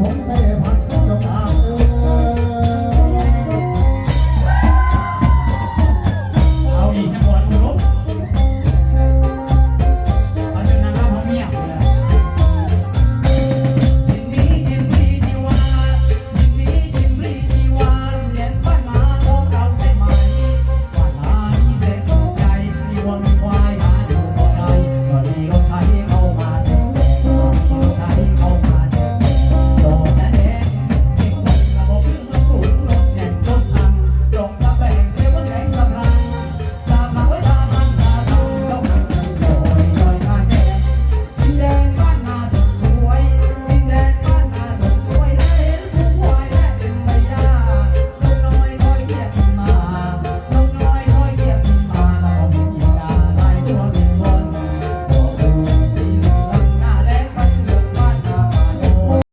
ผมไม่พา